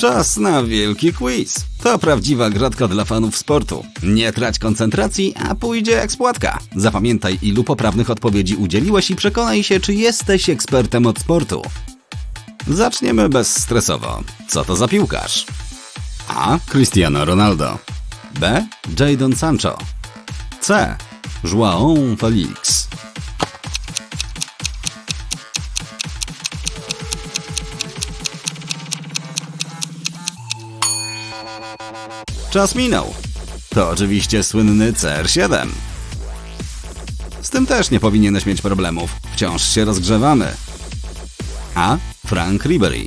Czas na wielki quiz. To prawdziwa gratka dla fanów sportu. Nie trać koncentracji, a pójdzie jak spłatka. Zapamiętaj, ilu poprawnych odpowiedzi udzieliłeś i przekonaj się, czy jesteś ekspertem od sportu. Zaczniemy bezstresowo. Co to za piłkarz? A. Cristiano Ronaldo. B. Jadon Sancho. C. João Felix. Czas minął. To oczywiście słynny CR7. Z tym też nie powinieneś mieć problemów. Wciąż się rozgrzewamy. A. Frank Ribery.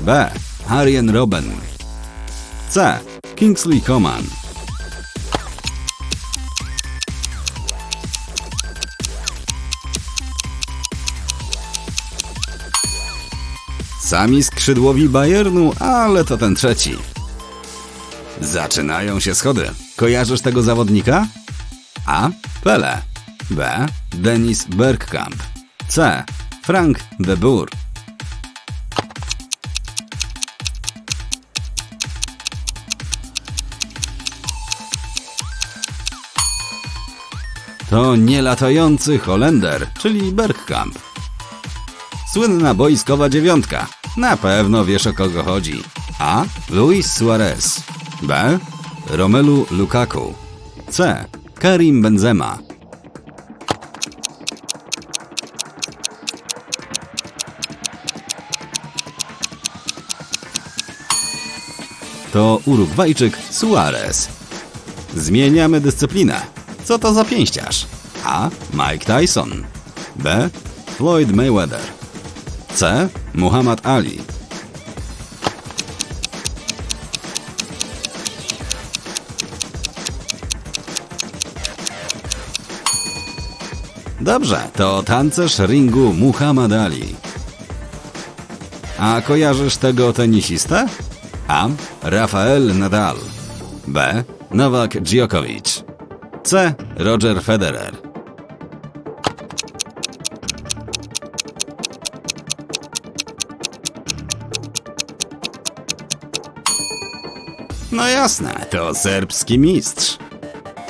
B. Arjen Robben. C. Kingsley Coman. Sami skrzydłowi Bayernu, ale to ten trzeci. Zaczynają się schody. Kojarzysz tego zawodnika? A. Pele. B. Denis Bergkamp. C. Frank de Boer. To nielatający Holender, czyli Bergkamp. Słynna boiskowa dziewiątka. Na pewno wiesz o kogo chodzi. A. Luis Suarez. B. Romelu Lukaku. C. Karim Benzema. To Urugwajczyk Suarez. Zmieniamy dyscyplinę. Co to za pięściarz? A. Mike Tyson. B. Floyd Mayweather. C. Muhammad Ali. Dobrze, to tancerz ringu Muhammad Ali. A kojarzysz tego tenisistę? A. Rafael Nadal. B. Nowak Djokovic. C. Roger Federer. No jasne, to serbski mistrz.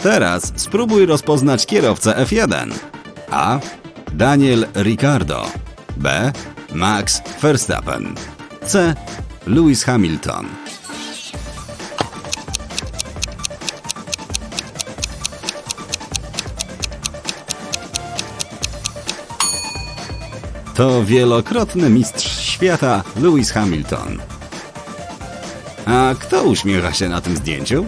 Teraz spróbuj rozpoznać kierowcę F1. A. Daniel Ricciardo. B. Max Verstappen. C. Lewis Hamilton. To wielokrotny mistrz świata Lewis Hamilton. A kto uśmiecha się na tym zdjęciu?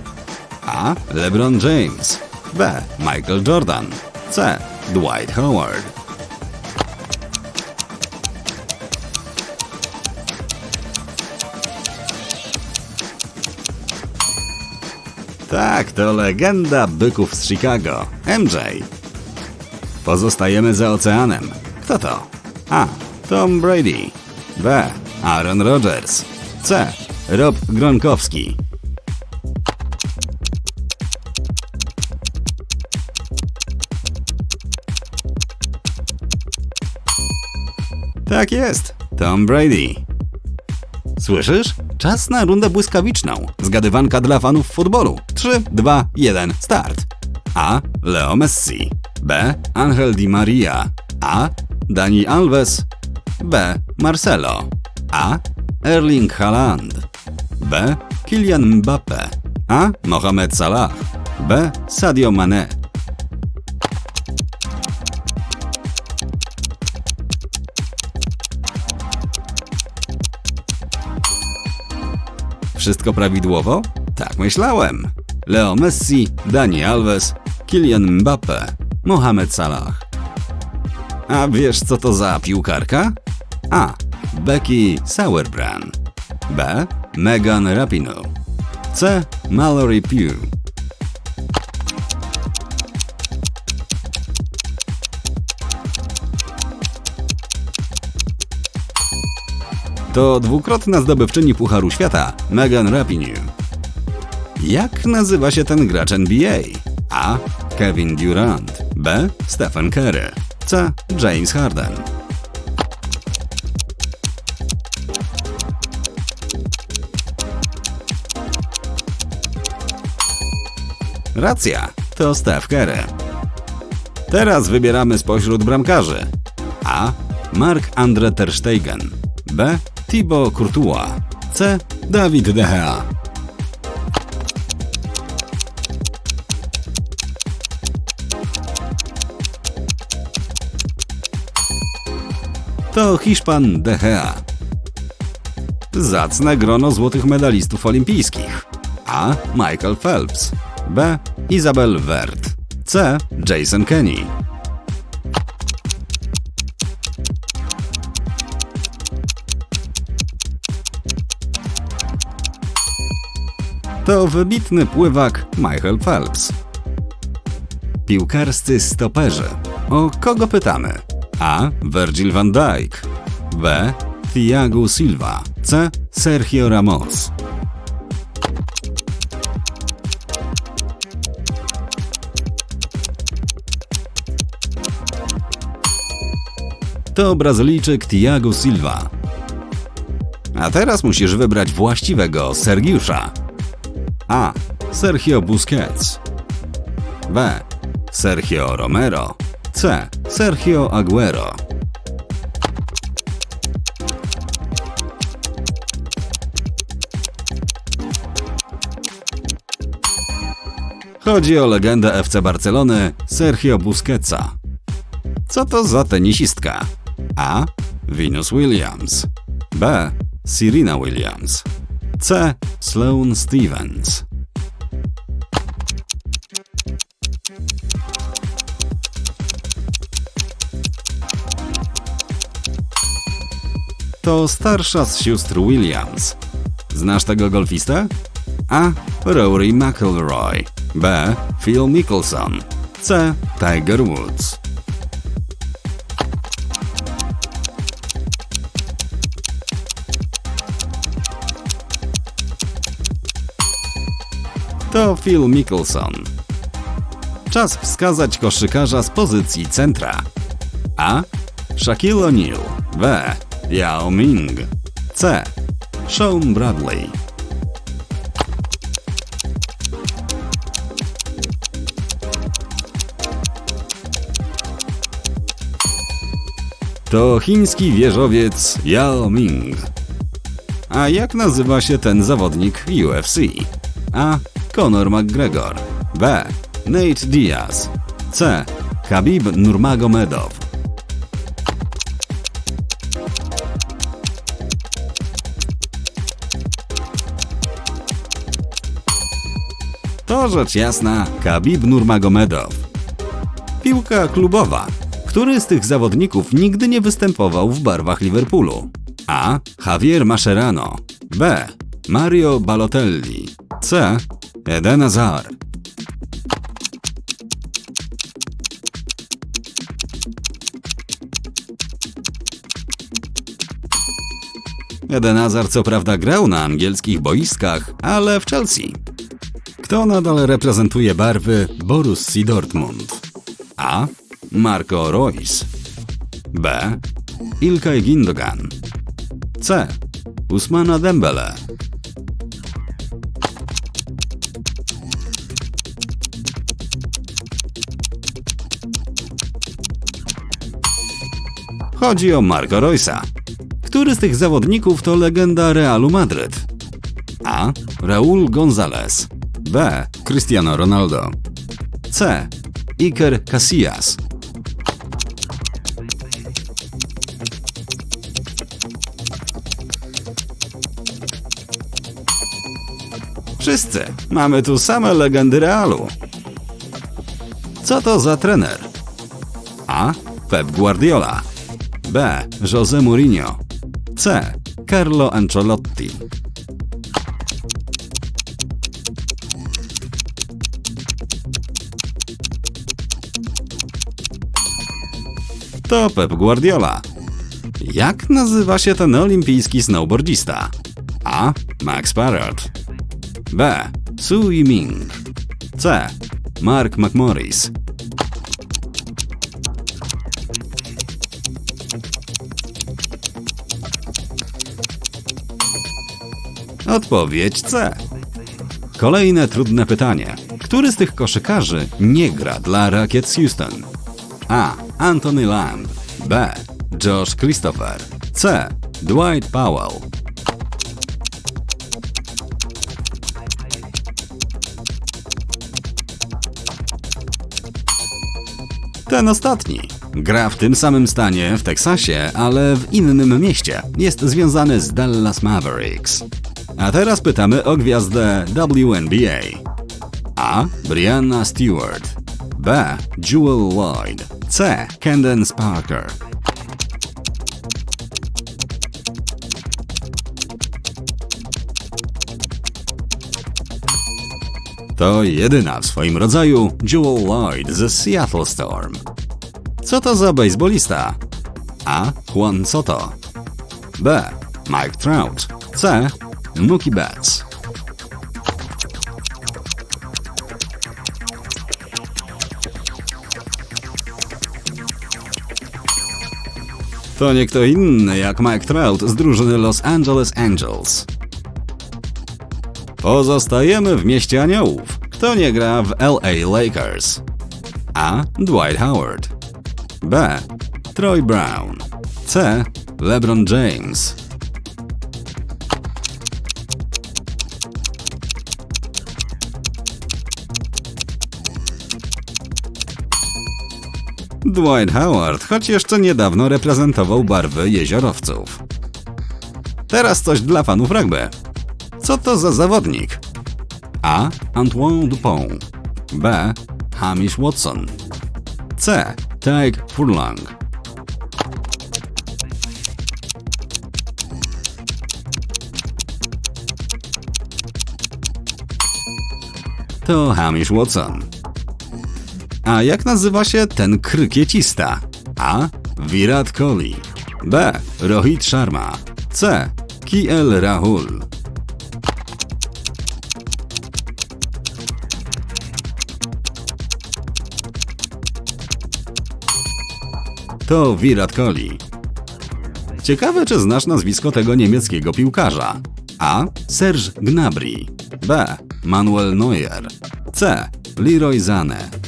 A. LeBron James. B. Michael Jordan. C. Dwight Howard. Tak, to legenda byków z Chicago. MJ. Pozostajemy za oceanem. Kto to? A. Tom Brady. B. Aaron Rodgers. C. Rob Gronkowski. Tak jest, Tom Brady. Słyszysz? Czas na rundę błyskawiczną. Zgadywanka dla fanów futbolu. 3, 2, 1, start. A. Leo Messi. B. Angel Di Maria. A. Dani Alves. B. Marcelo. A. Erling Haaland. B. Kylian Mbappe. A. Mohamed Salah. B. Sadio Mane. Wszystko prawidłowo? Tak myślałem. Leo Messi, Dani Alves, Kylian Mbappe, Mohamed Salah. A wiesz co to za piłkarka? A. Becky Sauerbrunn. B. Megan Rapinoe. C. Mallory Pugh. to dwukrotna zdobywczyni Pucharu Świata Megan Rapinoe. Jak nazywa się ten gracz NBA? A. Kevin Durant B. Stephen Curry C. James Harden Racja, to Steph Curry. Teraz wybieramy spośród bramkarzy. A. Mark Andre Ter Stegen. B. Thibaut Courtois. C. David De Gea. To Hiszpan De Gea. Zacne grono złotych medalistów olimpijskich. A. Michael Phelps. B. Isabel Wert. C. Jason Kenny. To wybitny pływak Michael Phelps. Piłkarscy stoperzy. O kogo pytamy? A. Virgil van Dijk. B. Thiago Silva. C. Sergio Ramos. To Brazylijczyk Thiago Silva. A teraz musisz wybrać właściwego Sergiusza. A. Sergio Busquets. B. Sergio Romero. C. Sergio Aguero. Chodzi o legendę FC Barcelony Sergio Busquetsa. Co to za tenisistka? A. Venus Williams. B. Serena Williams. C. Sloane Stevens. To starsza z sióstr Williams. Znasz tego golfistę? A. Rory McIlroy. B. Phil Mickelson. C. Tiger Woods. To Phil Mickelson. Czas wskazać koszykarza z pozycji centra. A. Shaquille O'Neal. B. Yao Ming. C. Sean Bradley. To chiński wieżowiec Yao Ming. A jak nazywa się ten zawodnik UFC? A. Conor McGregor. B. Nate Diaz. C. Khabib Nurmagomedov. To rzecz jasna Khabib Nurmagomedov. Piłka klubowa. Który z tych zawodników nigdy nie występował w barwach Liverpoolu? A. Javier Mascherano. B. Mario Balotelli. C. Eden Hazard. Eden Hazard co prawda grał na angielskich boiskach, ale w Chelsea. Kto nadal reprezentuje barwy Borussii Dortmund? A. Marco Reus. B. Ilkay Gündogan. C. Usmana Dembele. Chodzi o Marco Reusa. Który z tych zawodników to legenda Realu Madryt? A. Raúl González. B. Cristiano Ronaldo. C. Iker Casillas. Wszyscy. Mamy tu same legendy Realu. Co to za trener? A. Pep Guardiola. B. José Mourinho. C. Carlo Ancelotti. To Pep Guardiola. Jak nazywa się ten olimpijski snowboardzista? A. Max Parrott. B. Su Yiming. C. Mark McMorris. Odpowiedź C. Kolejne trudne pytanie. Który z tych koszykarzy nie gra dla Rockets Houston? A. Anthony Lamb B. Josh Christopher C. Dwight Powell Ten ostatni. Gra w tym samym stanie w Teksasie, ale w innym mieście. Jest związany z Dallas Mavericks. A teraz pytamy o gwiazdę WNBA. A. Brianna Stewart B. Jewel Lloyd C. Candace Parker To jedyna w swoim rodzaju Jewel Lloyd ze Seattle Storm. Co to za baseballista? A. Juan Soto B. Mike Trout C. Mookie Betts To nie kto inny jak Mike Trout z drużyny Los Angeles Angels. Pozostajemy w mieście aniołów. Kto nie gra w LA Lakers? A. Dwight Howard B. Troy Brown C. LeBron James Dwight Howard, choć jeszcze niedawno reprezentował barwy jeziorowców. Teraz coś dla fanów rugby. Co to za zawodnik? A. Antoine Dupont B. Hamish Watson C. Tyke Furlong To Hamish Watson. A jak nazywa się ten krykiecista? A. Virat Kohli B. Rohit Sharma C. KL Rahul To Virat Kohli. Ciekawe, czy znasz nazwisko tego niemieckiego piłkarza. A. Serge Gnabry B. Manuel Neuer C. Leroy Zane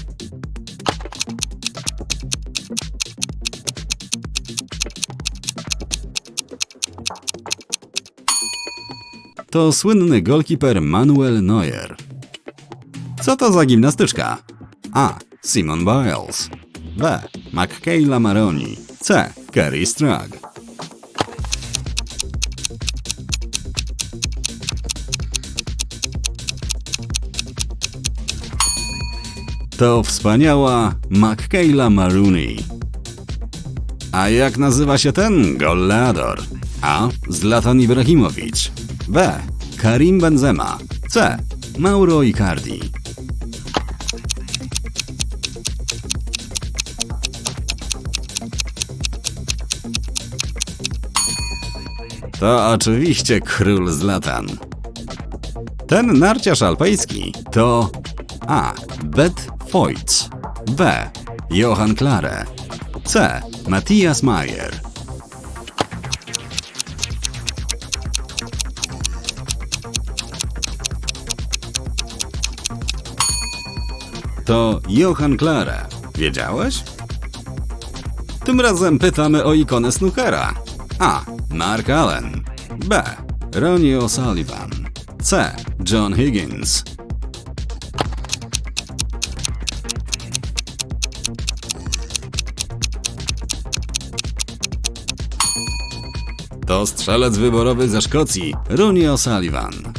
To słynny golkiper Manuel Neuer. Co to za gimnastyczka? A. Simon Biles B. Michaela Maroni C. Kerry Strug To wspaniała Michaela Maruni. A jak nazywa się ten goleador? A. Zlatan Ibrahimowicz B. Karim Benzema C. Mauro Icardi To oczywiście król Zlatan. Ten narciarz alpejski to A. Bet Voigt B. Johann Klare C. Matthias Mayer To Johann Klare. Wiedziałeś? Tym razem pytamy o ikonę snookera. A. Mark Allen B. Ronnie O'Sullivan C. John Higgins To strzelec wyborowy ze Szkocji, Ronnie O'Sullivan.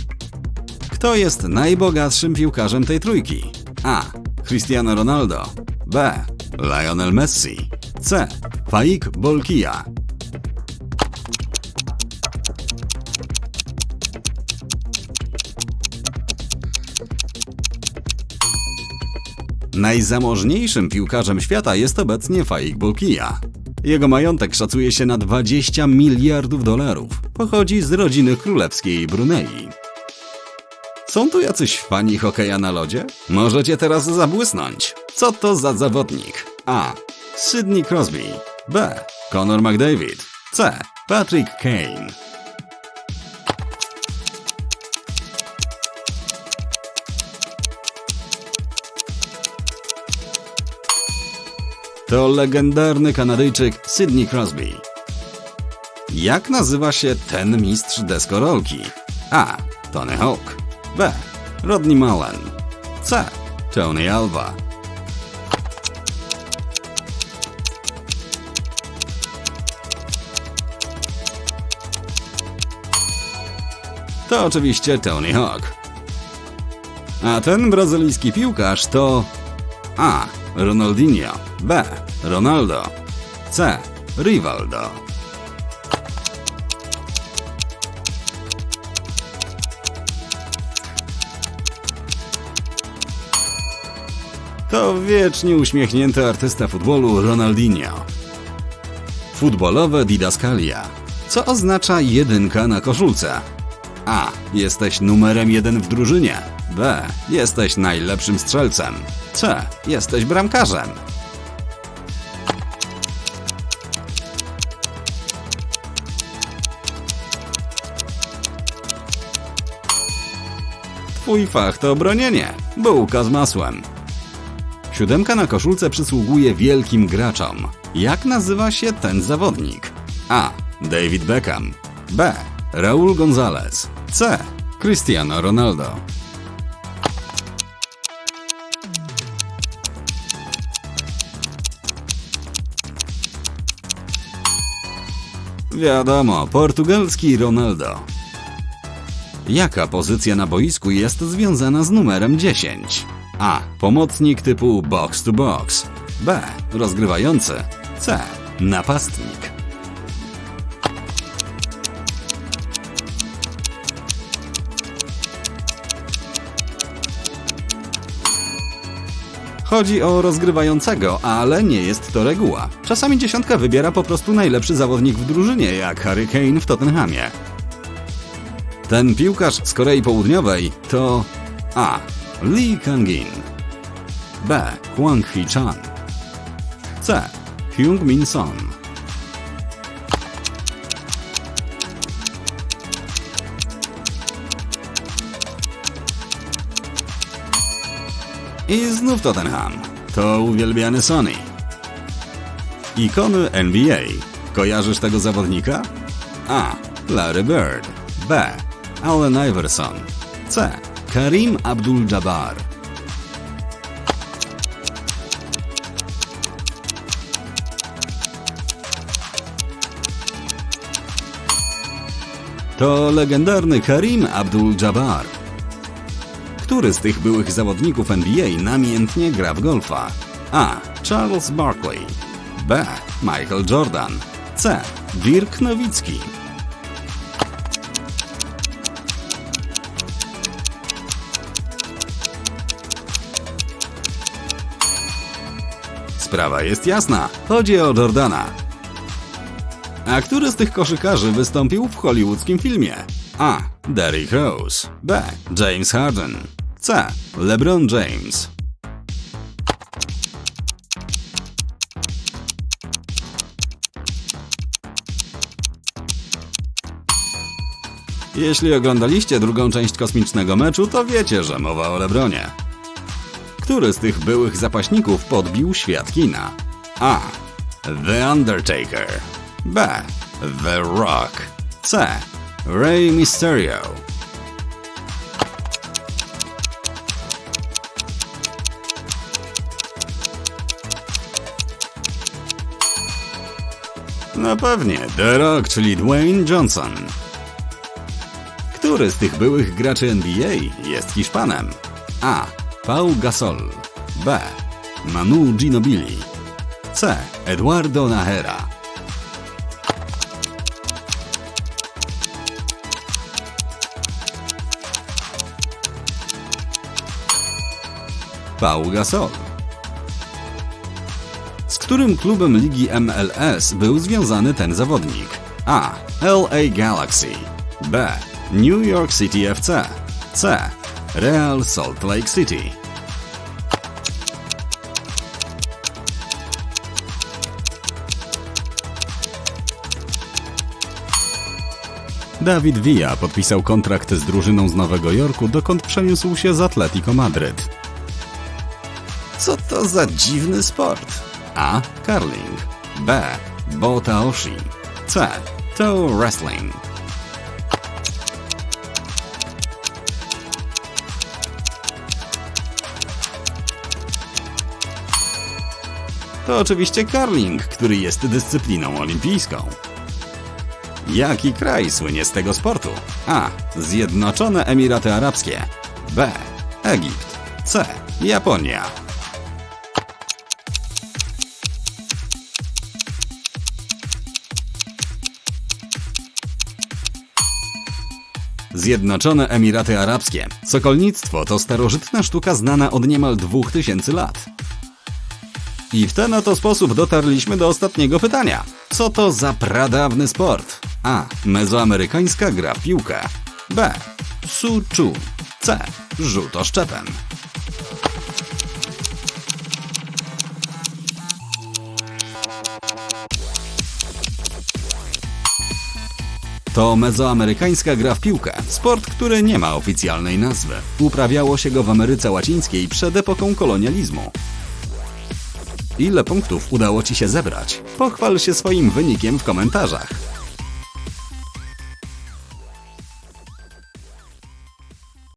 Kto jest najbogatszym piłkarzem tej trójki? A. Cristiano Ronaldo B. Lionel Messi C. Faik Bolkia Najzamożniejszym piłkarzem świata jest obecnie Faik Bolkia. Jego majątek szacuje się na 20 miliardów dolarów. Pochodzi z rodziny królewskiej Brunei. Są tu jacyś fani hokeja na lodzie? Możecie teraz zabłysnąć. Co to za zawodnik? A. Sydney Crosby. B. Conor McDavid. C. Patrick Kane. To legendarny Kanadyjczyk Sydney Crosby. Jak nazywa się ten mistrz deskorolki? A. Tony Hawk. B. Rodney Mullen. C. Tony Alva. To oczywiście Tony Hawk. A ten brazylijski piłkarz to A. Ronaldinho B. Ronaldo C. Rivaldo To wiecznie uśmiechnięty artysta futbolu Ronaldinho. Futbolowe didaskalia. Co oznacza jedynka na koszulce? A. Jesteś numerem jeden w drużynie. B. Jesteś najlepszym strzelcem. C. Jesteś bramkarzem. Twój fach to bronienie. Bułka z masłem. Siódemka na koszulce przysługuje wielkim graczom. Jak nazywa się ten zawodnik? A. David Beckham. B. Raul Gonzalez. C. Cristiano Ronaldo. Wiadomo, portugalski Ronaldo. Jaka pozycja na boisku jest związana z numerem 10? A. Pomocnik typu box to box. B. Rozgrywający. C. Napastnik. Chodzi o rozgrywającego, ale nie jest to reguła. Czasami dziesiątka wybiera po prostu najlepszy zawodnik w drużynie, jak Harry Kane w Tottenhamie. Ten piłkarz z Korei Południowej to A. Lee Kang-in B. Hwang Hee-chan C. Hyung-min Son I znów Tottenham. To uwielbiany Sony. Ikony NBA. Kojarzysz tego zawodnika? A. Larry Bird. B. Allen Iverson. C. Karim Abdul-Jabbar. To legendarny Karim Abdul-Jabbar. Który z tych byłych zawodników NBA namiętnie gra w golfa? A. Charles Barkley. B. Michael Jordan. C. Dirk Nowicki. Sprawa jest jasna. Chodzi o Jordana. A który z tych koszykarzy wystąpił w hollywoodzkim filmie? A. Derrick Rose. B. James Harden. C. LeBron James. Jeśli oglądaliście drugą część kosmicznego meczu, to wiecie, że mowa o LeBronie. Który z tych byłych zapaśników podbił świat kina? A. The Undertaker. B. The Rock. C. Rey Mysterio. No pewnie, The Rock, czyli Dwayne Johnson. Który z tych byłych graczy NBA jest Hiszpanem? A. Pau Gasol. B. Manu Ginobili. C. Eduardo Nahera. Pau Gasol. Z którym klubem ligi MLS był związany ten zawodnik? A. LA Galaxy. B. New York City FC. C. Real Salt Lake City. David Villa podpisał kontrakt z drużyną z Nowego Jorku, dokąd przeniósł się z Atletico Madryt. Co to za dziwny sport? A. Curling B. Botaoshi C. Toe wrestling To oczywiście curling, który jest dyscypliną olimpijską. Jaki kraj słynie z tego sportu? A. Zjednoczone Emiraty Arabskie. B. Egipt. C. Japonia. Zjednoczone Emiraty Arabskie. Sokolnictwo to starożytna sztuka znana od niemal 2000 lat. I w ten oto sposób dotarliśmy do ostatniego pytania. Co to za pradawny sport? A. Mezoamerykańska gra w piłkę. B. Su-chu. C. Rzut oszczepem. To mezoamerykańska gra w piłkę, sport, który nie ma oficjalnej nazwy. Uprawiało się go w Ameryce Łacińskiej przed epoką kolonializmu. Ile punktów udało Ci się zebrać? Pochwal się swoim wynikiem w komentarzach.